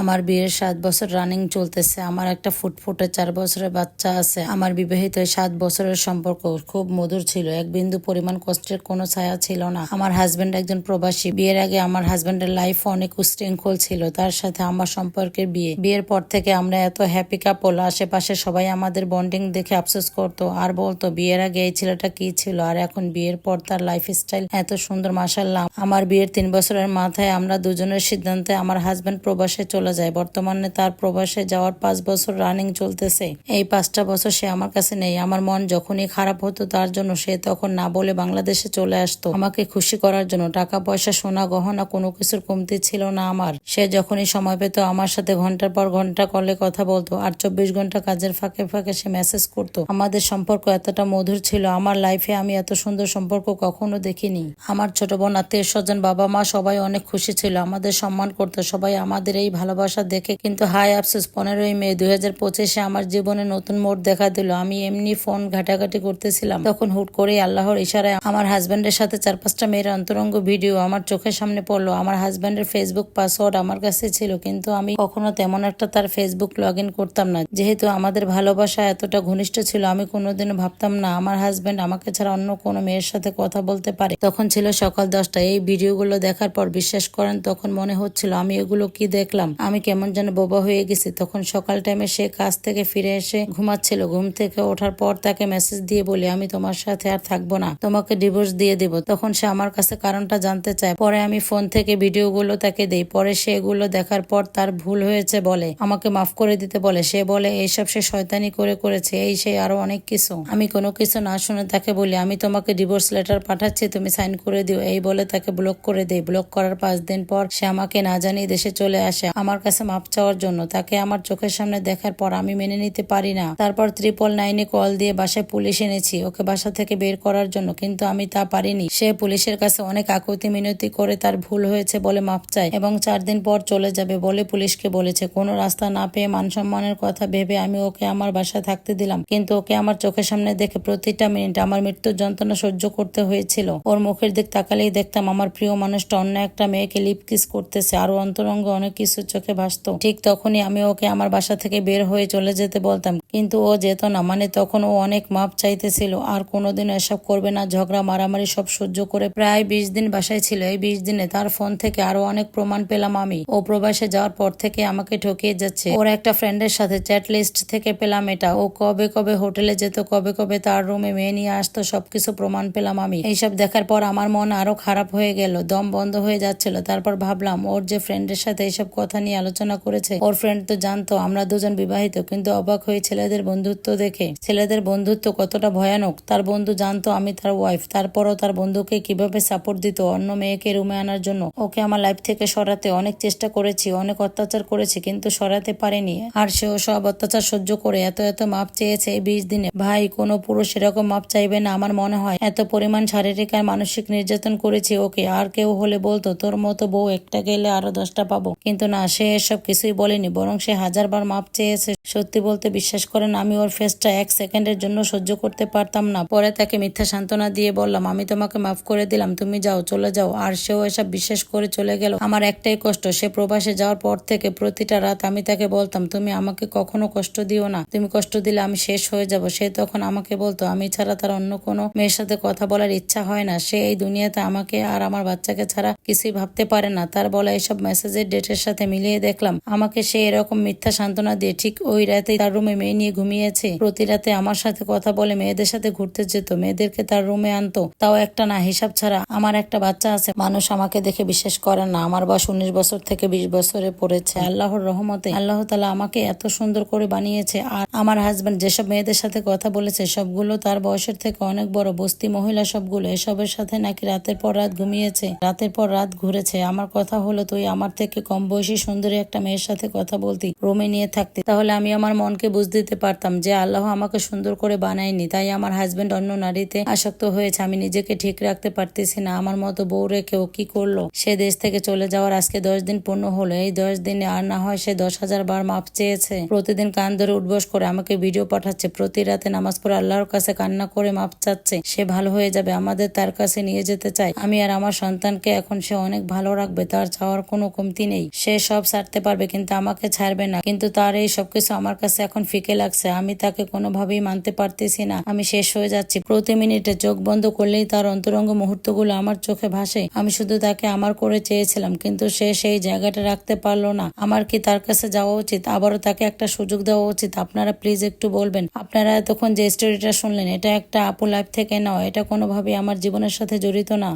আমার বিয়ের সাত বছর রানিং চলতেছে। আমার একটা ফুটফুটে চার বছরের বাচ্চা আছে। আমার বিবাহিত সাত বছরের সম্পর্ক খুব মধুর ছিল। এক বিন্দু পরিমাণ কষ্টের কোনো ছায়া ছিল না। আমার হাজবেন্ড একজন প্রবাসী। বিয়ের আগে আমার হাজবেন্ডের লাইফ অনেক উশৃঙ্খল ছিল। তার সাথে আমার সম্পর্কের বিয়ে। বিয়ের পর থেকে আমরা এত হ্যাপি কাপল আশেপাশে সবাই আমাদের বন্ডিং দেখে আফসোস করতো। আর বলতো, বিয়ের আগে এই ছেলেটা কি ছিল? আর এখন বিয়ের পর তার লাইফ স্টাইল এত সুন্দর মাসাল্লাহ আমার বিয়ের তিন বছরের মাথায় আমরা দুজনের সিদ্ধান্তে আমার হাজবেন্ড প্রবাসে চলে যায়। বর্তমানে তার প্রবাসে যাওয়ার পাঁচ বছর রানিং চলতেছে। এই পাঁচটা বছর সে আমার কাছে নেই। আমার মন যখনই খারাপ হতো তার জন্য সে তখন না বলে বাংলাদেশে চলে আসতো। আমাকে খুশি করার জন্য টাকা, পয়সা, সোনা, গহনা কোনো কিছুর কমতি ছিল না আমার। সে যখনই সময় পেত আমার সাথে ঘণ্টার পর ঘণ্টা কলে কথা বলতো আর চব্বিশ ঘণ্টা কাজের ফাঁকে ফাঁকে সে মেসেজ করতো। আমাদের সম্পর্ক এতটা মধুর ছিল। আমার লাইফে আমি এত সুন্দর সম্পর্ক কখনো দেখিনি। আমার ছোট বোন, আত্মীয় স্বজন বাবা মা সবাই অনেক খুশি ছিল। আমাদের সম্মান করতো। সবাই আমাদের এই ভালোবাসা দেখে কিন্তু হাই আফসোস, পনেরোই মে দুই হাজার পঁচিশে আমার জীবনে নতুন মোড় দেখা দিল। আমি এমনি ফোন ঘাটাঘাটি করতেছিলাম। তখন হুট করে আল্লাহর ইশারায় আমার হাজব্যান্ডের সাথে চার পাঁচটা মেয়ের অন্তরঙ্গ ভিডিও আমার চোখের সামনে পড়ল। আমার হাজব্যান্ডের ফেসবুক পাসওয়ার্ড আমার কাছে ছিল, কিন্তু আমি কখনো তেমন একটা তার ফেসবুক লগ ইন করতাম না। যেহেতু আমাদের ভালোবাসা এতটা ঘনিষ্ঠ ছিল, আমি কোনোদিনও ভাবতাম না আমার হাজব্যান্ড আমাকে ছাড়া অন্য কোনো মেয়ের সাথে কথা বলতে পারে। তখন ছিল সকাল দশটা এই ভিডিওগুলো দেখার পর বিশ্বাস করেন, তখন মনে হচ্ছিল আমি এগুলো কি দেখলাম? আমি কেমন যেন বোবা হয়ে গেছি। তখন সকাল টাইমে সে কাজ থেকে ফিরে এসে ঘুমাচ্ছিল। ঘুম থেকে ওঠার পর তাকে মেসেজ দিয়ে বলি, আমি তোমার সাথে আর থাকব না, তোমাকে ডিভোর্স দিয়ে দিব। তখন সে আমার কাছে কারণটা জানতে চায়। পরে আমি ফোন থেকে ভিডিওগুলো তাকে দেই। পরে সে এগুলো দেখার পর তার ভুল হয়েছে বলে, আমাকে মাফ করে দিতে বলে। সে বলে, এইসব সে শয়তানি করে করেছে, এই সেই আরও অনেক কিছু। আমি কোনো কিছু না শুনে তাকে বলি, আমি তোমাকে ডিভোর্স লেটার পাঠাচ্ছি, তুমি সাইন করে দিও। এই বলে তাকে ব্লক করে দেই। ব্লক করার পাঁচ দিন পর সে আমাকে না জানিয়ে দেশে চলে আসে। আমার কাছে মাপ চাওয়ার জন্য। তাকে আমার চোখের সামনে দেখার পর আমি মেনে নিতে পারি না। তারপর ত্রিপল নাইনে কল দিয়ে বাসায় পুলিশ এনেছি। ওকে বাসা থেকে বের করার জন্য, কিন্তু আমি তা পারিনি। সে পুলিশের কাছে অনেক আকুতি মিনতি করে তার ভুল হয়েছে বলে মাপ চায় এবং চার দিন পর চলে যাবে বলে পুলিশকে বলেছে। কোনো রাস্তা না পেয়ে মান সম্মানের কথা ভেবে আমি ওকে আমার বাসায় থাকতে দিলাম। কিন্তু ওকে আমার চোখের সামনে দেখে প্রতিটা মিনিট আমার মৃত্যুর যন্ত্রণা সহ্য করতে হয়েছিল। ওর মুখের দিক তাকালেই দেখতাম আমার প্রিয় মানুষটা অন্য একটা মেয়েকে লিপ কিস করতেছে। আরও অন্তরঙ্গ অনেক কিছু চোখে ভাসতো। ঠিক তখনই আমি ওকে আমার বাসা থেকে বের হয়ে চলে যেতে বলতাম। কিন্তু ও যেত না মানে তখন ও অনেক মাপ চাইতেছিল। আর কোনোদিন এসব করবে না, ঝগড়া মারামারি সব সহ্য করে প্রায় বিশ দিন বাসায় ছিল। এই বিশ দিনে তার ফোন থেকে আরও অনেক প্রমাণ পেলাম আমি। ও প্রবাসে যাওয়ার পর থেকে আমাকে ঠকিয়ে যাচ্ছে। ওর একটা ফ্রেন্ডের সাথে চ্যাট লিস্ট থেকে পেলাম এটা। ও কবে কবে হোটেলে যেত, কবে কবে তার রুমে মেয়ে নিয়ে আসতো, সবকিছু প্রমাণ পেলাম আমি। এইসব দেখার পর আমার মন আরও খারাপ হয়ে গেল, দম বন্ধ হয়ে যাচ্ছিল। তারপর ভাবলাম, ওর যে ফ্রেন্ডের সাথে এইসব কথা নিয়ে আলোচনা করেছে। ওর ফ্রেন্ড তো জানতো, আমরা দুজন বিবাহিত, কিন্তু অবাক হয়ে ছেলেদের বন্ধুত্ব দেখে। ছেলেদের বন্ধুত্ব কতটা ভয়ানক। তার বন্ধু জানতো, আমি তার ওয়াইফ তারপরও তার বন্ধুকে কীভাবে সাপোর্ট দিত অন্য মেয়েকে রুমে আনার জন্য? ওকে আমার লাইফ থেকে সরাতে অনেক চেষ্টা করেছি, অনেক অত্যাচার করেছি, কিন্তু সরাতে পারেনি। আর সেও সব অত্যাচার সহ্য করে এত এত মাপ চেয়েছে এই বিশ দিনে। ভাই, কোনো পুরুষ এরকম মাপ চাইবে না আমার মনে হয়। এত পরিমাণ শারীরিক আর মানসিক নির্যাতন করেছি ওকে, আর কেউ হলে বলতো, তোর মতো বউ একটা গেলে আরও দশটা পাবো। কিন্তু না সে এসব কিছুই বলেনি, বরং সে হাজারবার মাপ চেয়েছে। সত্যি বলতে বিশ্বাস করেন, আমি ওর ফেসটা এক সেকেন্ডের জন্য সহ্য করতে পারতাম না। পরে তাকে মিথ্যা সান্ত্বনা দিয়ে বললাম, আমি তোমাকে মাফ করে দিলাম, তুমি যাও, চলে যাও। আর সেও এসব বিশ্বাস করে চলে গেল। আমার একটাই কষ্ট, সে প্রবাসে যাওয়ার পর থেকে প্রতিটা রাত আমি তাকে বলতাম, তুমি আমাকে কখনো কষ্ট দিও না। তুমি কষ্ট দিলে আমি শেষ হয়ে যাব। সে তখন আমাকে বলতো, আমি ছাড়া তার অন্য কোনো মেয়ের সাথে কথা বলার ইচ্ছা হয় না। সে এই দুনিয়াতে আমাকে আর আমার বাচ্চাকে ছাড়া কিছুই ভাবতে পারে না। তার বলা এইসব মেসেজের ডেটের সাথে মিলিয়ে দেখলাম, আমাকে সে এরকম মিথ্যা সান্ত্বনা দিয়ে ঠিক ওই রাতে তার রুমে মেয়ে নিয়ে ঘুমিয়েছে। প্রতি রাতে আমার সাথে কথা বলে মেয়েদের সাথে ঘুরতে যেত, মেয়েদেরকে তার রুমে আনতো। তাও একটা না, হিসাব ছাড়া আমার একটা বাচ্চা আছে। মানুষ আমাকে দেখে বিশ্বাস করে না, আমার বয়স উনিশ বছর থেকে বিশ বছরে পড়েছে। আল্লাহর রহমতে আল্লাহ তালা আমাকে এত সুন্দর করে বানিয়েছে। আর আমার হাজবেন্ড যেসব মেয়েদের সাথে কথা বলেছে, সবগুলো তার বয়সের থেকে অনেক বড়। বস্তি মহিলা সবগুলো এসবের সাথে নাকি রাতের পর রাত ঘুমিয়েছে? রাতের পর রাত ঘুরেছে। আমার কথা হলো, তুই আমার থেকে কম বয়সী সুন্দরী একটা মেয়ের সাথে কথা বলতি, রুমে নিয়ে থাকতে, তাহলে আমি আমার মনকে বুঝ দিতে পারতাম যে আল্লাহ আমাকে সুন্দর করে বানায়নি। তাই আমার হাজবেন্ড অন্য নারীতে আসক্ত হয়েছে, আমি নিজেকে ঠিক রাখতে পারতেছি না। আমার মতো বউ রেখে ও কি করল? সে দেশ থেকে চলে যাওয়ার আজকে দশ দিন পূর্ণ হলো, এই দশ দিনে আর না হয় সে দশ হাজার বার মাপ চেয়েছে। প্রতিদিন কান ধরে উঠবস করে আমাকে ভিডিও পাঠাচ্ছে, প্রতি রাতে নামাজ পড়ে আল্লাহর কাছে কান্না করে মাপ চাচ্ছে, সে ভালো হয়ে যাবে, আমাদের তার কাছে নিয়ে যেতে চাই আমি আর আমার সন্তানকে এখন সে অনেক ভালো রাখবে, তার চাওয়ার কোনো কমতি নেই। সে সব ছাড়তে পারবে, কিন্তু আমাকে ছাড়বে না। কিন্তু তার এই সবকিছু আমার কাছে এখন ফিকে লাগছে। আমি তাকে কোনোভাবেই মানতে পারতেছি না। আমি শেষ হয়ে যাচ্ছি। প্রতি মিনিটে চোখ বন্ধ করলেই তার অন্তরঙ্গ মুহূর্তগুলো আমার চোখে ভাসে। আমি শুধু তাকে আমার করে চেয়েছিলাম, কিন্তু সে সেই জায়গাটা রাখতে পারল না। আমার কি তার কাছে যাওয়া উচিত? আবারও তাকে একটা সুযোগ দেওয়া উচিত। আপনারা প্লিজ একটু বলবেন। আপনারা এতক্ষণ যে স্টোরিটা শুনলেন, এটা একটা আপু লাইফ থেকে নাও। এটা কোনোভাবেই আমার জীবনের সাথে জড়িত না।